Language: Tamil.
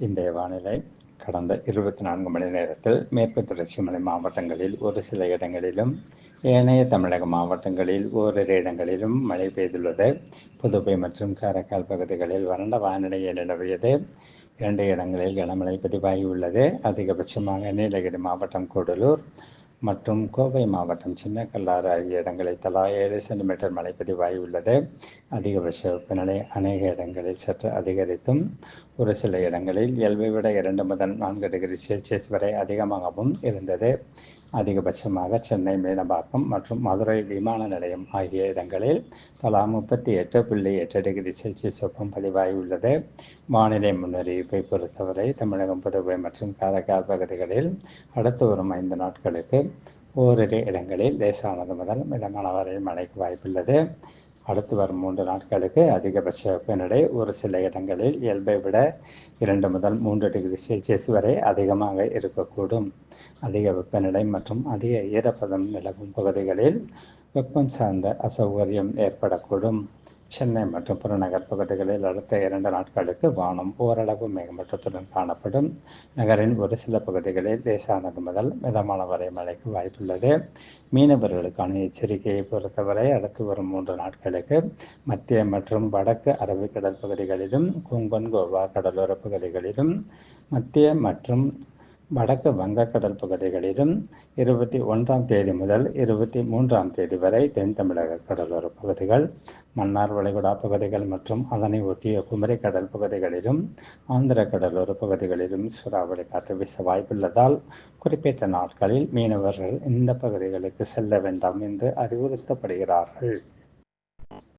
இன்றைய வானிலை கடந்த இருபத்தி நான்கு மணி நேரத்தில் மேற்கு தொடர்ச்சி மலை மாவட்டங்களில் ஒரு சில இடங்களிலும் ஏனைய தமிழக மாவட்டங்களில் ஓரிரு இடங்களிலும் மழை பெய்துள்ளது. புதுவை மற்றும் காரைக்கால் பகுதிகளில் வறண்ட வானிலையை நிலவியது. இரண்டு இடங்களில் கனமழை பதிவாகியுள்ளது. அதிகபட்சமாக நீலகிரி மாவட்டம் கூடலூர் மற்றும் கோவை மாவட்டம் சின்னக்கல்லாறு ஆகிய இடங்களில் தலா ஏழு சென்டிமீட்டர் மழை பதிவாகியுள்ளது. அதிகபட்ச வெப்பநிலை அநேக இடங்களில் சற்று அதிகரித்தும் ஒரு சில இடங்களில் இயல்பை விட இரண்டு முதல் நான்கு டிகிரி செல்சியஸ் வரை அதிகமாகவும் இருந்தது. அதிகபட்சமாக சென்னை மீனம்பாக்கம் மற்றும் மதுரை விமான நிலையம் ஆகிய இடங்களில் தலா முப்பத்தி எட்டு புள்ளி எட்டு டிகிரி செல்சியஸ் வெப்பம் பதிவாகியுள்ளது வானிலை முன்னறிவிப்பை பொறுத்தவரை தமிழகம் புதுவை மற்றும் காரைக்கால் பகுதிகளில் அடுத்து வரும் ஐந்து நாட்களுக்கு ஓரிரு இடங்களில் லேசானது முதல் மிதமான வரை மழைக்கு வாய்ப்புள்ளது. அடுத்து வரும் மூன்று நாட்களுக்கு அதிகபட்ச வெப்பநிலை ஒரு சில இடங்களில் இயல்பை விட இரண்டு முதல் மூன்று டிகிரி செல்சியஸ் வரை அதிகமாக இருக்கக்கூடும். அதிக வெப்பநிலை மற்றும் அதிக ஈரப்பதம் நிலவும் பகுதிகளில் வெப்பம் சார்ந்த அசௌகரியம் ஏற்படக்கூடும். சென்னை மற்றும் புறநகர் பகுதிகளில் அடுத்த இரண்டு நாட்களுக்கு வானம் ஓரளவு மேகமூட்டத்துடன் காணப்படும். நகரின் ஒரு சில பகுதிகளில் லேசானது முதல் மிதமான வரை மழைக்கு வாய்ப்புள்ளது. மீனவர்களுக்கான எச்சரிக்கையை பொறுத்தவரை அடுத்து வரும் மூன்று நாட்களுக்கு மத்திய மற்றும் வடக்கு அரபிக்கடல் பகுதிகளிலும் கொங்கன் கோவா கடலோர பகுதிகளிலும் மத்திய மற்றும் வடக்கு வங்கக்கடல் பகுதிகளிலும் இருபத்தி ஒன்றாம் தேதி முதல் இருபத்தி மூன்றாம் தேதி வரை தென் தமிழக கடலோர பகுதிகள் மன்னார் வளைகுடா பகுதிகள் மற்றும் அதனை ஒட்டிய குமரி கடல் பகுதிகளிலும் ஆந்திர கடலோர பகுதிகளிலும் சூறாவளி காற்று வீச வாய்ப்புள்ளதால் குறிப்பிட்ட நாட்களில் மீனவர்கள் இந்த பகுதிகளுக்கு செல்ல வேண்டாம் என்று அறிவுறுத்தப்படுகிறார்கள்.